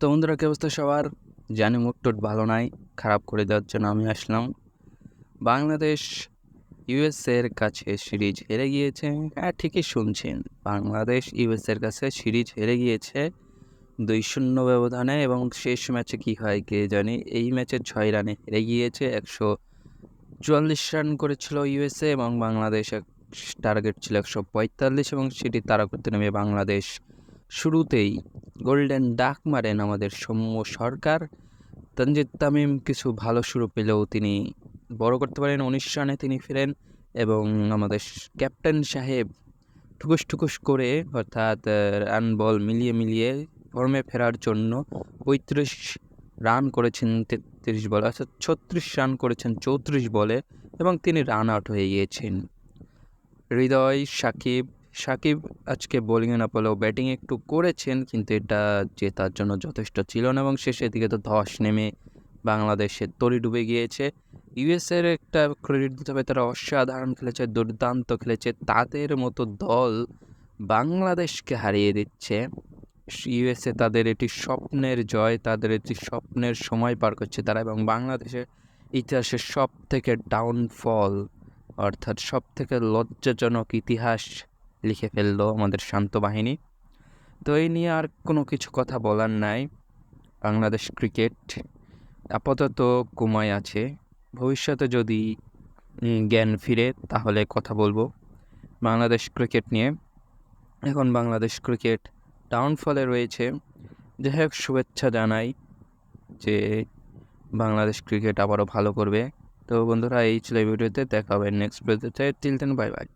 তো বন্ধুরা, কি অবস্থা সবার? জানি টুট ভালো নাই, খারাপ করে দেওয়ার জন্য আমি আসলাম। বাংলাদেশ, ইউএসএর কাছে সিরিজ হেরে গিয়েছে। হ্যাঁ ঠিকই শুনছেন, বাংলাদেশ, ইউএসএর কাছে সিরিজ হেরে গিয়েছে। দুই শূন্য ব্যবধানে এবং শেষ ম্যাচে কি হয় কে জানি? এই ম্যাচে ছয় রানে হেরে গিয়েছে, একশো চুয়াল্লিশ রান করেছিল ইউএসএ এবং বাংলাদেশ টার্গেট ছিল একশো পঁয়তাল্লিশ এবং সেটি তারা করতে নেমে বাংলাদেশ শুরুতেই। গোল্ডেন ডাক মারেন আমাদের সৌম্য সরকার। তানজিদ তামিম কিছু ভালো শুরু পেলেও তিনি বড় করতে পারেন। উনিশ রানে তিনি ফেরেন এবং আমাদের ক্যাপ্টেন সাহেব ঠুকুস ঠুকুস করে অর্থাৎ রান বল মিলিয়ে মিলিয়ে ফর্মে ফেরার জন্য পঁয়ত্রিশ রান করেছেন তেত্রিশ বলে, অর্থাৎ ছত্রিশ রান করেছেন চৌত্রিশ বলে এবং তিনি রান আউট হয়ে গিয়েছেন। হৃদয় সাকিব সাকিব আজকে বোলিংয়ে না পেলেও ব্যাটিং একটু করেছেন, কিন্তু এটা জেতার জন্য যথেষ্ট ছিল না এবং শেষের দিকে তো ধস নেমে বাংলাদেশের তরি ডুবে গিয়েছে। ইউএসের একটা ক্রেডিট দিতে হবে, তারা অসাধারণ খেলেছে, দুর্দান্ত খেলেছে, তাদের মতো দল বাংলাদেশকে হারিয়ে দিচ্ছে। ইউএসএ তাদের এটি স্বপ্নের জয়, তাদের এটি স্বপ্নের সময় পার করছে তারা এবং বাংলাদেশের ইতিহাসের সব থেকে ডাউনফল অর্থাৎ সব থেকে লজ্জাজনক ইতিহাস লিখে ফেলল আমাদের শান্ত বাহিনী। তো এই নিয়ে আর কোনো কিছু কথা বলার নাই। বাংলাদেশ ক্রিকেট আপাতত কুমায় আছে। ভবিষ্যতে যদি জ্ঞান ফিরে তাহলে কথা বলব। বাংলাদেশ ক্রিকেট নিয়ে। এখন বাংলাদেশ ক্রিকেট ডাউনফলে রয়েছে। যাই হোক, শুভেচ্ছা জানাই যে বাংলাদেশ ক্রিকেট আবারও ভালো করবে। তো বন্ধুরা, এই ছিল ভিডিওতে। দেখা হবে নেক্সট ভিডিওতে। Till then bye bye